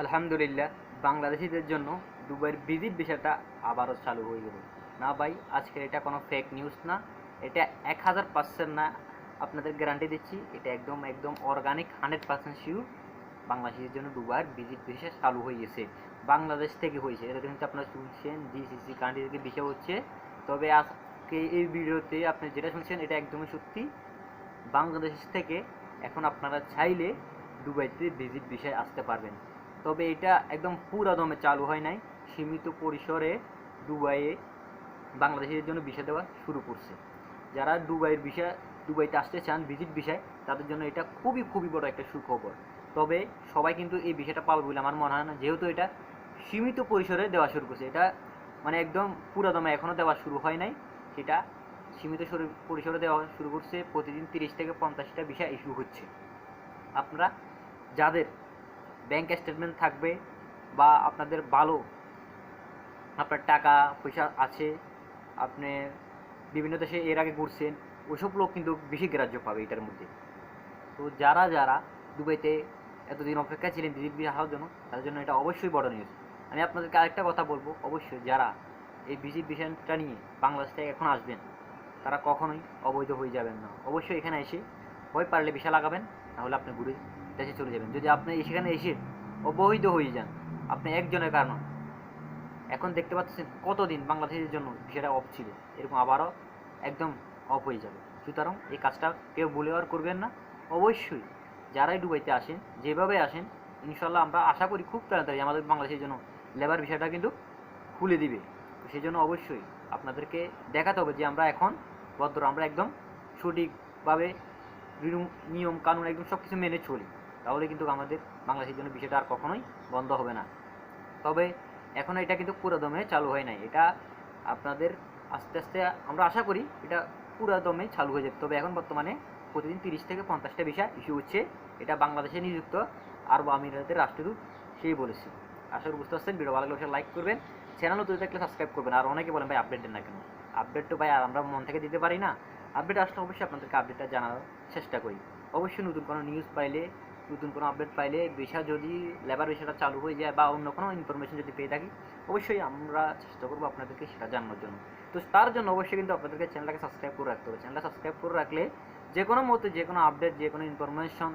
আলহামদুলিল্লাহ, বাংলাদেশিদের জন্য দুবাইয়ের ভিজিট বিষয়টা আবারও চালু হয়ে গেল। না ভাই, আজকের এটা কোনো ফেক নিউজ না, এটা এক হাজার পার্সেন্ট না, আপনাদের গ্যারান্টি দিচ্ছি, এটা একদম একদম অর্গানিক হান্ড্রেড পার্সেন্ট শিওর বাংলাদেশের জন্য দুবাইয়ের ভিজিট ভিসা চালু হয়ে গেছে। বাংলাদেশ থেকে হয়েছে, এটা কিন্তু আপনারা শুনছেন জিসিসি কান্ট্রি থেকে বিষয় হচ্ছে। তবে আজকে এই ভিডিওতে আপনি যেটা শুনছেন, এটা একদমই সত্যি। বাংলাদেশ থেকে এখন আপনারা চাইলে দুবাইতে ভিজিট বিষয় আসতে পারবেন। তবে এটা একদম পুরা দমে চালু হয় নাই। সীমিত পরিসরে দুবাইয়ে বাংলাদেশের জন্য বিষয় দেওয়া শুরু করছে। যারা দুবাইয়ের বিষয় দুবাইতে আসতে চান, ভিজিট বিষয় তাদের জন্য এটা খুবই খুবই বড় একটা সুখবর। তবে সবাই কিন্তু এই বিষয়টা পাবে বলে আমার মনে হয় না। যেহেতু এটা সীমিত পরিসরে দেওয়া শুরু করছে, এটা মানে একদম পুরা দমে এখনও দেওয়া শুরু হয় নাই। সেটা সীমিত সরি- পরিসরে দেওয়া শুরু করছে, প্রতিদিন তিরিশ থেকে পঞ্চাশটা বিষয় ইস্যু হচ্ছে। আপনারা যাদের ব্যাংক স্টেটমেন্ট থাকবে বা আপনাদের ভালো আপনার টাকা, পয়সা আছে, আপনি বিভিন্ন দেশে এর আগে ঘুরছেন, ওইসব লোক কিন্তু বেশি গ্রাহ্য পাবে এটার মধ্যে। তো যারা যারা দুবাইতে এতদিন অপেক্ষা ছিলেন ভিজিট ভিসা হওয়ার জন্য, তাদের জন্য এটা অবশ্যই বড় নিউজ আমি আপনাদেরকে আরেকটা কথা বলব, অবশ্যই যারা এই ভিজিট ভিসাটা নিয়ে বাংলাদেশ থেকে এখন আসবেন, তারা কখনোই অবৈধ হয়ে যাবেন না। অবশ্যই এখানে এসে হয় পারলে ভিসা লাগাবেন নাহলে আপনি ঘুরে দেশে চলে যাবেন। যদি আপনি সেখানে এসে অবৈধ হয়ে যান, আপনি একজনের কারণ। এখন দেখতে পাচ্ছেন কতদিন বাংলাদেশের জন্য ভিসাটা অফ ছিল। এরকম আবারও একদম অফ হয়ে যাবে। সুতরাং এই কাজটা কেউ বলে আর করবেন না। অবশ্যই যারাই ডুবাইতে আসেন, যেভাবে আসেন, ইনশাল্লাহ আমরা আশা করি খুব তাড়াতাড়ি আমাদের বাংলাদেশের জন্য লেবার ভিসাটা কিন্তু খুলে দিবে। সেই জন্য অবশ্যই আপনাদেরকে দেখাতে হবে যে আমরা এখন ভদ্র, আমরা একদম সঠিকভাবে নিয়ম কানুন একদম সব কিছু মেনে চলি। তাহলে কিন্তু আমাদের বাংলাদেশের জন্য বিষয়টা আর কখনোই বন্ধ হবে না। তবে এখন এটা কিন্তু পুরো দমে চালু হয় নাই। এটা আপনাদের আস্তে আস্তে আমরা আশা করি এটা পুরো দমে চালু হয়ে যাবে। তবে এখন বর্তমানে প্রতিদিন তিরিশ থেকে পঞ্চাশটা ভিসা ইস্যু হচ্ছে। এটা বাংলাদেশে নিযুক্ত আরব আমিরাতের রাষ্ট্রদূত সেই বলেছে। আশা করি বুঝতে পারছেন? ভিডিও ভালো লাগলে লাইক করবেন। চ্যানেল নতুন থাকলে সাবস্ক্রাইব করবেন। আর অনেকে বলেন, ভাই আপডেট দেন না কেন? আপডেট তো ভাই, আর আমরা মন থেকে দিতে পারি না। আপডেট আসলে অবশ্যই আপনাদেরকে আপডেটটা জানার চেষ্টা করি। অবশ্যই নতুন কোনো নিউজ পাইলে নতুন কোনো আপডেট পাইলে ভিসা যদি লেবার ভিসাটা চালু হয়ে যায় বা অন্য কোনো ইনফরমেশন যদি পেয়ে থাকি, অবশ্যই আমরা চেষ্টা করব আপনাদেরকে সেটা জানানোর জন্য। তো তার জন্য অবশ্যই কিন্তু আপনাদেরকে চ্যানেলটাকে সাবস্ক্রাইব করে রাখতে হবে। চ্যানেলটা সাবস্ক্রাইব করে রাখলে যে কোনো মতো যে কোনো আপডেট যে কোনো ইনফরমেশন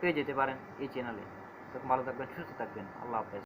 পেয়ে যেতে পারেন এই চ্যানেলে তো ভালো থাকবেন, সুস্থ থাকবেন। আল্লাহ হাফেজ।